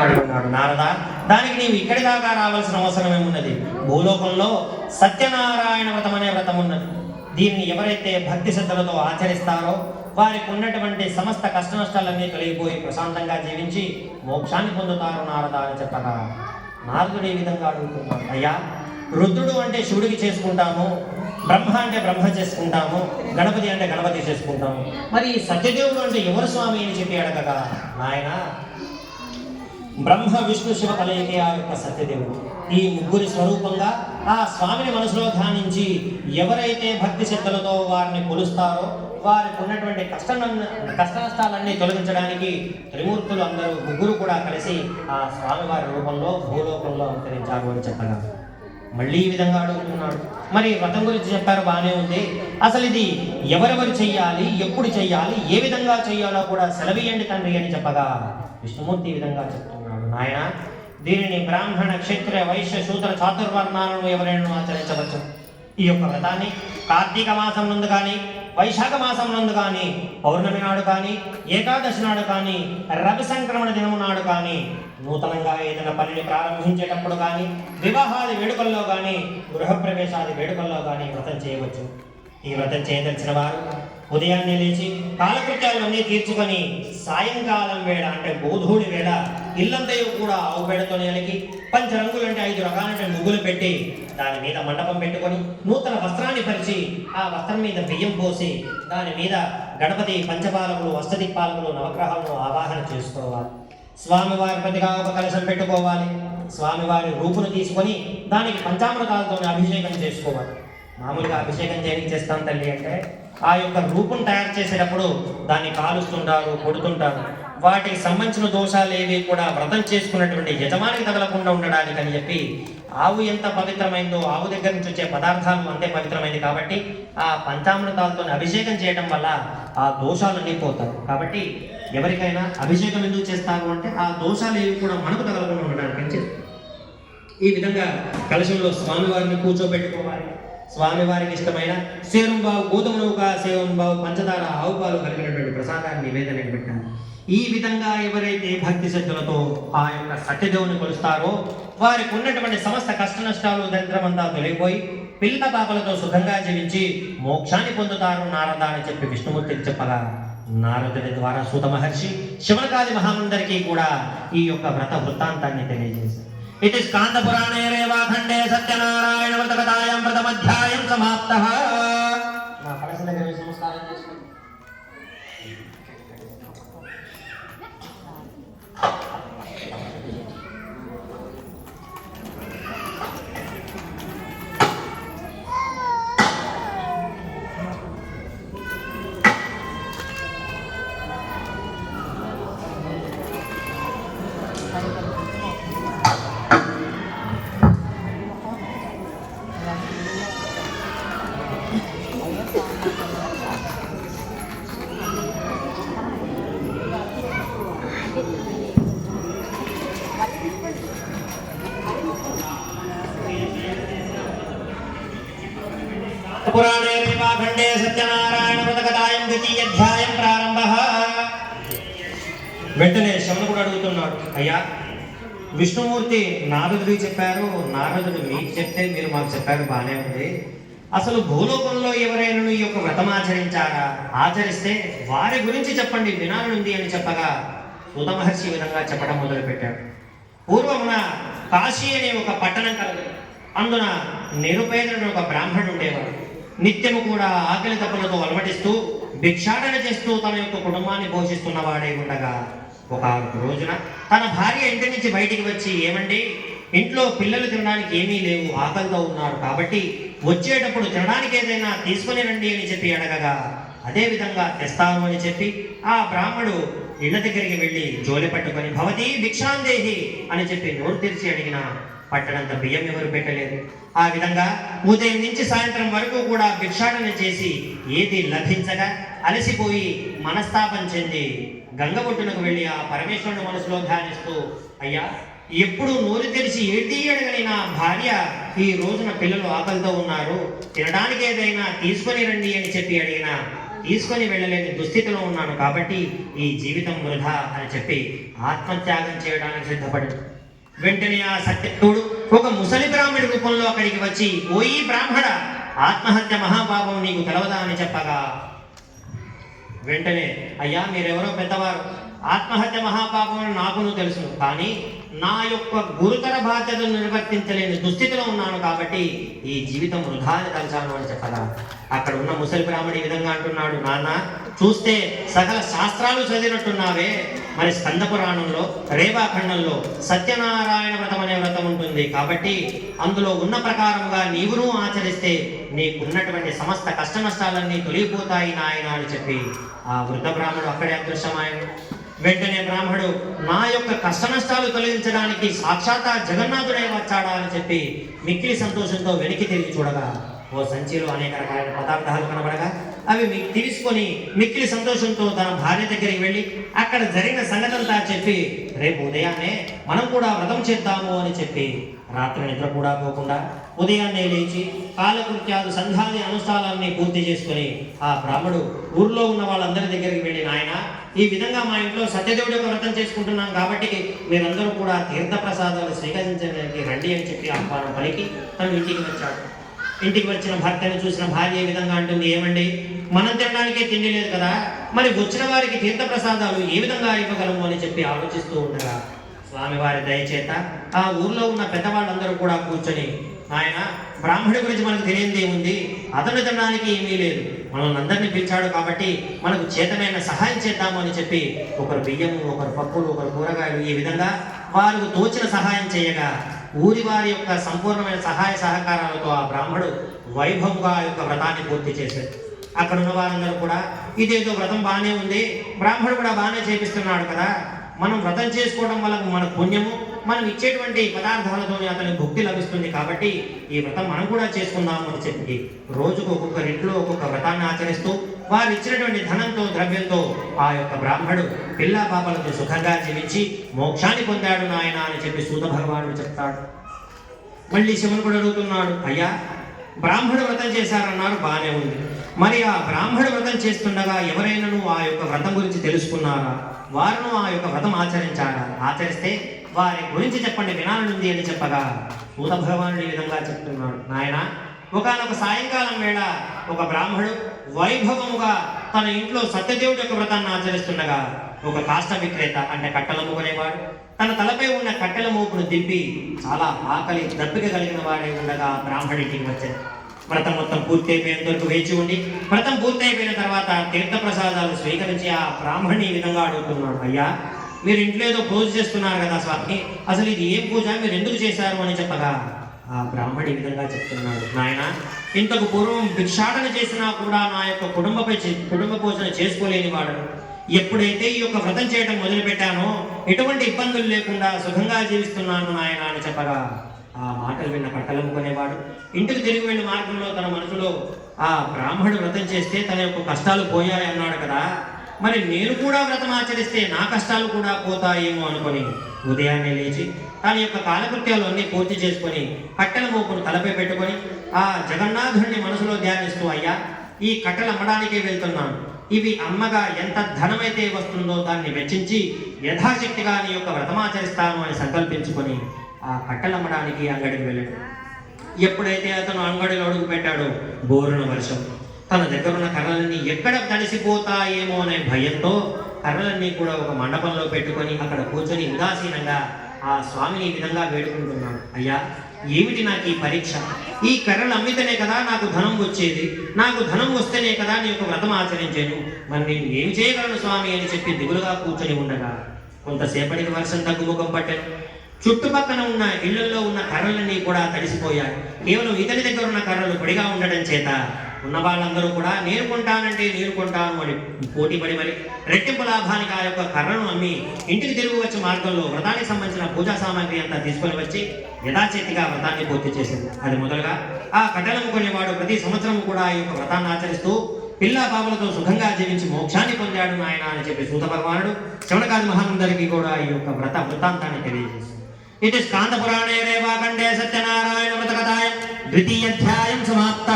అడుగున్నాడు నారద. దానికి నీవు ఇక్కడి దాకా రావాల్సిన అవసరం ఏమున్నది? భూలోకంలో సత్యనారాయణ వ్రతం అనే వ్రతం ఉన్నది. దీన్ని ఎవరైతే భక్తి శ్రద్ధలతో ఆచరిస్తారో వారికి ఉన్నటువంటి సమస్త కష్ట నష్టాలన్నీ తొలగిపోయి ప్రశాంతంగా జీవించి మోక్షాన్ని పొందుతారు నారద అని చెప్పగా నారదుడు ఈ విధంగా అడుగుతున్నాడు? అయ్యా రుద్రుడు అంటే శివుడికి చేసుకుంటాము బ్రహ్మ అంటే బ్రహ్మ చేసుకుంటాము గణపతి అంటే గణపతి చేసుకుంటాము. మరి ఈ సత్యదేవుడు అంటే ఎవరు స్వామి అని చెప్పి అడగగా? నాయన బ్రహ్మ విష్ణు శివ కలయికే ఆ యొక్క సత్యదేవుడు. ఈ ముగ్గురి స్వరూపంగా ఆ స్వామిని మనసులో ధ్యానించి ఎవరైతే భక్తి శ్రద్ధలతో వారిని కొలుస్తారో వారికి ఉన్నటువంటి కష్ట కష్ట నష్టాలన్నీ తొలగించడానికి త్రిమూర్తులు అందరూ ముగ్గురు కూడా కలిసి ఆ స్వామివారి రూపంలో భూలోకంలో అవతరించారు అని చెప్పగలరు మళ్ళీ ఈ విధంగా అడుగుతున్నాడు. మరి వ్రతం గురించి చెప్పారు బాగానే ఉంది. అసలు ఇది ఎవరెవరు చెయ్యాలి ఎప్పుడు చెయ్యాలి ఏ విధంగా చెయ్యాలో కూడా సెలవీయండి తండ్రి అని చెప్పగా విష్ణుమూర్తి ఈ విధంగా చెప్తున్నాడు. నాయన దీనిని బ్రాహ్మణ క్షత్రియ వైశ్య శూద్ర చాతుర్వర్ణాలను ఎవరైనా ఆచరించవచ్చు. ఈ యొక్క వ్రతాన్ని కార్తీక మాసం నందు కానీ వైశాఖ మాసం నందు కానీ పౌర్ణమి నాడు కానీ ఏకాదశి నాడు కానీ రవి సంక్రమణ దినము నాడు కానీ నూతనంగా ఏదైనా పనిని ప్రారంభించేటప్పుడు కానీ వివాహాది వేడుకల్లో కానీ గృహప్రవేశాది వేడుకల్లో కానీ వ్రతం చేయవచ్చు. ఈ వ్రతం చేయదలిచిన వారు ఉదయాన్నే లేచి కాలకృత్యాలన్నీ తీర్చుకొని సాయంకాలం వేళ అంటే గోధూడి వేళ ఇల్లంతయు కూడా ఆవు పేడతో నెలకి పంచరంగులు అంటే ఐదు రకాలంటే ముగ్గులు పెట్టి దాని మీద మండపం పెట్టుకొని నూతన వస్త్రాన్ని పరిచి ఆ వస్త్రం మీద బియ్యం పోసి దాని మీద గణపతి పంచపాలకులు అష్టదిక్పాలకులు నవగ్రహాలను ఆవాహన చేసుకోవాలి. స్వామివారి ప్రతిగా ఒక కలశం పెట్టుకోవాలి. స్వామివారి రూపును తీసుకొని దానికి పంచామృతాలతో అభిషేకం చేసుకోవాలి. మామూలుగా అభిషేకం చేయడానికి చేస్తాం తల్లి అంటే ఆ యొక్క రూపం తయారు చేసేటప్పుడు దాన్ని కాలుస్తుంటారు కొడుతుంటారు. వాటికి సంబంధించిన దోషాలు ఏవి కూడా వ్రతం చేసుకున్నటువంటి యజమానికి తగలకుండా ఉండడానికి అని చెప్పి ఆవు ఎంత పవిత్రమైందో ఆవు దగ్గర నుంచి వచ్చే పదార్థాలు అంతే పవిత్రమైంది కాబట్టి ఆ పంచామృతాలతో అభిషేకం చేయడం వల్ల ఆ దోషాలన్నీ పోతాయి. కాబట్టి ఎవరికైనా అభిషేకం ఎందుకు చేస్తాము అంటే ఆ దోషాలు ఏవి కూడా మనకు తగలకుండా ఉండడానికి అని ఈ విధంగా కలశంలో స్వామివారిని కూర్చోబెట్టుకోవాలి. స్వామివారికి ఇష్టమైన సేరుంబావు గోధుమ నౌక సేవంబావు పంచదార ఆవుపాలు కలిగినటువంటి ప్రసాదాన్ని నివేదనకు పెట్టాను ఈ విధంగా ఎవరైతే భక్తి శ్రద్ధలతో ఆ యొక్క సత్యదేవుని కొలుస్తారో వారికి ఉన్నటువంటి సమస్త కష్ట నష్టాలు దరిద్రమంతా తొలగిపోయి పిల్ల పాపలతో సుఖంగా జీవించి మోక్షాన్ని పొందుతారు నారద అని చెప్పి విష్ణుమూర్తికి చెప్పగా నారదుని ద్వారా సూత మహర్షి శివనకాది మహామందరికీ కూడా ఈ యొక్క వ్రత వృత్తాంతాన్ని తెలియజేశారు. ఇది స్కాందపురాణే రేవాఖండే సత్యనారాయణ వ్రతకథాయం వ్రతమధ్యాయం సమాప్త నా కలశ దగ్గర వేసి నమస్కారం చేసుకోండి పురాణే రేవాఖండే సత్యనారాయణ వ్రత కథాయం ద్వితీయాధ్యాయం ప్రారంభ వెంటనే శవనుడు అడుగుతున్నాడు అయ్యా విష్ణుమూర్తి నారదుడికి చెప్పారు నారదుడు మీకు చెప్తే మీరు మాకు చెప్పారు బాగానే ఉంది. అసలు భూలోకంలో ఎవరైనా ఈ యొక్క వ్రతం ఆచరించారా? ఆచరిస్తే వారి గురించి చెప్పండి వినాలనుంది అని చెప్పగా సుత మహర్షి విధంగా చెప్పడం మొదలుపెట్టాడు. పూర్వమున కాశీ అనే ఒక పట్టణం కలదు. అందున నిరుపేదడు ఒక బ్రాహ్మణుడు ఉండేవాడు. నిత్యము కూడా ఆకలి తప్పులతో అలమటిస్తూ భిక్షాటన చేస్తూ తన యొక్క కుటుంబాన్ని పోషిస్తున్న వాడే ఉండగా ఒక రోజున తన భార్య ఇంటి నుంచి బయటికి వచ్చి ఏమండి ఇంట్లో పిల్లలు తినడానికి ఏమీ లేవు ఆకలితో ఉన్నారు కాబట్టి వచ్చేటప్పుడు తినడానికి ఏదైనా తీసుకుని రండి అని చెప్పి అడగగా అదే విధంగా తెస్తాను అని చెప్పి ఆ బ్రాహ్మడు ఇళ్ళ దగ్గరికి వెళ్ళి జోలి పట్టుకొని భవతి భిక్షాందేహి అని చెప్పి నోరు తెరిచి అడిగిన పట్టణంత బియ్యం ఎవరు పెట్టలేదు? ఆ విధంగా ఉదయం నుంచి సాయంత్రం వరకు కూడా భిక్షాటన చేసి ఏది లభించగా అలసిపోయి మనస్తాపం చెంది గంగబొట్టునకు వెళ్ళి ఆ పరమేశ్వరుని మనసులో ధ్యానిస్తూ అయ్యా ఎప్పుడు నోరు తెరిచి ఏది అడగని నా భార్య? ఈ రోజున పిల్లలు ఆకలితో ఉన్నారు. తినడానికి ఏదైనా తీసుకొని రండి అని చెప్పి అడిగిన తీసుకొని వెళ్ళలేని దుస్థితిలో ఉన్నాను కాబట్టి ఈ జీవితం వృధా అని చెప్పి ఆత్మత్యాగం చేయడానికి సిద్ధపడింది. వెంటనే ఆ సత్యకుడు ఒక ముసలి బ్రాహ్మడి రూపంలో అక్కడికి వచ్చి ఓయి బ్రాహ్మణ ఆత్మహత్య మహాపాపం నీకు తెలవదా అని చెప్పగా వెంటనే అయ్యా మీరెవరో పెద్దవారు. ఆత్మహత్య మహాపాపం నాకును తెలుసు కానీ నా యొక్క గురుతర బాధ్యతను నిర్వర్తించలేని దుస్థితిలో ఉన్నాను కాబట్టి ఈ జీవితం వృధాని అని అని చెప్పదా అక్కడ ఉన్న ముసలి బ్రాహ్మణి ఈ విధంగా అంటున్నాడు నాన్న చూస్తే సకల శాస్త్రాలు చదివినట్టున్నావే. మరి స్కంద పురాణంలో రేవాఖండంలో సత్యనారాయణ వ్రతం అనే వ్రతం ఉంటుంది కాబట్టి అందులో ఉన్న ప్రకారంగా నీవును ఆచరిస్తే నీకున్నటువంటి సమస్త కష్ట నష్టాలన్నీ తొలగిపోతాయి నాయన అని చెప్పి ఆ వృద్ధ బ్రాహ్మణుడు అక్కడే అదృశ్యమాయను వెంటనే బ్రాహ్మడు నా యొక్క కష్ట నష్టాలు తొలగించడానికి సాక్షాత్ జగన్నాథుడే వచ్చాడా? అని చెప్పి మిక్కిలి సంతోషంతో వెనక్కి తిరిగి చూడగా ఓ సంచిలో అనేక రకాలైన పదార్థాలు కనబడగా అవి మీకు తీసుకొని మిక్కిలి సంతోషంతో తన భార్య దగ్గరికి వెళ్ళి అక్కడ జరిగిన సంగతంతా చెప్పి రేపు ఉదయాన్నే మనం కూడా వ్రతం చేద్దాము అని చెప్పి రాత్రి నిద్ర కూడా పోకుండా ఉదయాన్నే లేచి కాలకృత్యాలు సంధ్యాది అనుష్ఠానాన్ని పూర్తి చేసుకుని ఆ బ్రాహ్మడు ఊర్లో ఉన్న వాళ్ళందరి దగ్గరికి వెళ్ళి నాయన ఈ విధంగా మా ఇంట్లో సత్యదేవుడి యొక్క వ్రతం చేసుకుంటున్నాం కాబట్టి మీరందరూ కూడా తీర్థ ప్రసాదాలు స్వీకరించడానికి రండి అని చెప్పి ఆహ్వానం పలికి తను ఇంటికి వచ్చాడు. ఇంటికి వచ్చిన భర్తని చూసిన భార్య ఏ విధంగా అంటుంది ఏమండి? మనం తినడానికే తిండి లేదు కదా మరి వచ్చిన వారికి తీర్థ ప్రసాదాలు ఏ విధంగా ఇవ్వగలము అని చెప్పి ఆలోచిస్తూ ఉండగా స్వామివారి దయచేత ఆ ఊర్లో ఉన్న పెద్దవాళ్ళందరూ కూడా కూర్చొని ఆయన బ్రాహ్మణుడి గురించి మనకు తెలియంది ఉంది అతను తినడానికి ఏమీ లేదు. మనల్ని అందరినీ పిలిచాడు కాబట్టి మనకు చేతనైన సహాయం చేద్దాము అని చెప్పి ఒకరు బియ్యము ఒకరు పప్పులు ఒకరు కూరగాయలు ఈ విధంగా వారికి తోచిన సహాయం చేయగా ఊరి వారి యొక్క సంపూర్ణమైన సహాయ సహకారాలతో ఆ బ్రాహ్మడు వైభవంగా యొక్క వ్రతాన్ని పూర్తి చేశాడు. అక్కడ ఉన్న వారందరూ కూడా ఇదేదో వ్రతం బాగానే ఉంది బ్రాహ్మడు కూడా బాగానే చేపిస్తున్నాడు కదా మనం వ్రతం చేసుకోవడం వల్ల మన పుణ్యము మనం ఇచ్చేటువంటి పదార్థాలతోనే అతనికి భక్తి లభిస్తుంది కాబట్టి ఈ వ్రతం మనం కూడా చేసుకుందాము అని చెప్పి రోజుకు ఒక్కొక్కరి ఇంట్లో ఒక్కొక్క వ్రతాన్ని ఆచరిస్తూ వారు ఇచ్చినటువంటి ధనంతో ద్రవ్యంతో ఆ యొక్క బ్రాహ్మడు పిల్లా పాపలతో సుఖంగా జీవించి మోక్షాన్ని పొందాడు నాయన అని చెప్పి సూత భగవానుడు చెప్తాడు. మళ్ళీ శివుని అడుగుతున్నాడు అయ్యా బ్రాహ్మణ వ్రతం చేశారన్నారు బాగానే ఉంది. మరి ఆ బ్రాహ్మణ వ్రతం చేస్తుండగా ఎవరైనాను ఆ యొక్క వ్రతం గురించి తెలుసుకున్నారా? వారును ఆ యొక్క వ్రతం ఆచరించారా? ఆచరిస్తే వారి గురించి చెప్పండి వినాలనుంది అని చెప్పగా సూత భగవానుడు ఈ విధంగా చెప్తున్నాడు. నాయన ఒకనొక సాయంకాలం వేళ ఒక బ్రాహ్మడు వైభవముగా తన ఇంట్లో సత్యదేవుడి యొక్క వ్రతాన్ని ఆచరిస్తుండగా ఒక కాష్ట విక్రేత అంటే కట్టెల అమ్ముకునేవాడు తన తలపై ఉన్న కట్టెల మోపును దింపి చాలా ఆకలి దప్పిక కలిగిన వాడే ఉండగా బ్రాహ్మణికి వచ్చాడు. వ్రతం మొత్తం పూర్తి అయిపోయినందుకు వరకు వేచి ఉండి వ్రతం పూర్తి అయిపోయిన తర్వాత తీర్థ ప్రసాదాలు స్వీకరించి ఆ బ్రాహ్మణి విధంగా అడుగుతున్నాడు. అయ్యా మీరు ఇంట్లో ఏదో పూజ చేస్తున్నారు కదా స్వామి. అసలు ఇది ఏం పూజ? మీరు ఎందుకు చేశారు అని చెప్పగా ఆ బ్రాహ్మణి ఈ విధంగా చెప్తున్నాడు. నాయన ఇంతకు పూర్వం భిక్షాటన చేసినా కూడా నా యొక్క కుటుంబపై చే- కుటుంబ పోషణ చేసుకోలేని వాడు ఎప్పుడైతే ఈ యొక్క వ్రతం చేయడం మొదలుపెట్టానో ఎటువంటి ఇబ్బందులు లేకుండా సుఖంగా జీవిస్తున్నాను నాయన అని చెప్పగా ఆ మాటలు విన్న కట్టలమ్ముకునేవాడు ఇంటికి తిరిగి వెళ్ళి మార్గంలో తన మనసులో ఆ బ్రాహ్మణుడు వ్రతం చేస్తే తన యొక్క కష్టాలు పోయాయి అన్నాడు కదా. మరి నేను కూడా వ్రతం ఆచరిస్తే నా కష్టాలు కూడా పోతాయేమో అనుకొని ఉదయాన్నే లేచి తన యొక్క కాలకృత్యాలు అన్నీ పూర్తి చేసుకొని కట్టెల మోపును తలపై పెట్టుకొని ఆ జగన్నాథుడిని మనసులో ధ్యానిస్తూ అయ్యా ఈ కట్టెలు అమ్మడానికే వెళ్తున్నాను. ఇవి అమ్మగా ఎంత ధనమైతే వస్తుందో దాన్ని వెచ్చించి యథాశక్తిగా నీ యొక్క వ్రతమాచరిస్తాను అని సంకల్పించుకొని ఆ కట్టెలు అమ్మడానికి అంగడికి వెళ్ళాడు. ఎప్పుడైతే అతను అంగడిలో అడుగు పెట్టాడో బోరున వర్షం. తన దగ్గర ఉన్న కర్రలన్నీ ఎక్కడ తడిసిపోతాయేమో అనే భయంతో కర్రలన్నీ కూడా ఒక మండపంలో పెట్టుకొని అక్కడ కూర్చొని ఉదాసీనంగా ఆ స్వామిని ఈ విధంగా వేడుకుంటున్నాడు. అయ్యా ఏమిటి నాకు ఈ పరీక్ష? ఈ కర్రలు అమ్మితేనే కదా నాకు ధనం వచ్చేది? నాకు ధనం వస్తేనే కదా నీ యొక్క వ్రతం ఆచరించాను మరి నేను ఏం చేయగలను స్వామి అని చెప్పి దిగులుగా కూర్చొని ఉండగా కొంతసేపటికి వర్షం తగ్గుముఖం పట్టాను చుట్టుపక్కన ఉన్న ఇళ్ళలో ఉన్న కర్రలన్నీ కూడా తడిసిపోయాయి. కేవలం ఇతని దగ్గర ఉన్న కర్రలు పొడిగా ఉండడం చేత ఉన్న వాళ్ళందరూ కూడా నేను కొంటానంటే నేను కొంటాను అని పోటీ పడి మరి రెట్టింపు లాభానికి ఆ యొక్క కర్రను అమ్మి ఇంటికి తిరిగి వచ్చే మార్గంలో వ్రతానికి సంబంధించిన పూజా సామాగ్రి అంతా తీసుకొని వచ్చి యథాచేతిగా వ్రతాన్ని పూర్తి చేసింది. అది మొదలుగా ఆ కట్టెలను కొనేవాడు ప్రతి సంవత్సరం కూడా ఈ యొక్క వ్రతాన్ని ఆచరిస్తూ పిల్లా పాపలతో సుఖంగా జీవించి మోక్షాన్ని పొందాడు నాయన అని చెప్పి సూత భగవానుడు శవణకాది మహానందరికి కూడా ఈ యొక్క వ్రత వృత్తాంతాన్ని తెలియజేసింది. ఇది స్కాంద పురాణే రేవాఖండే సత్యనారాయణ వ్రత కథాయ ద్వితీయాధ్యాయం సమాప్త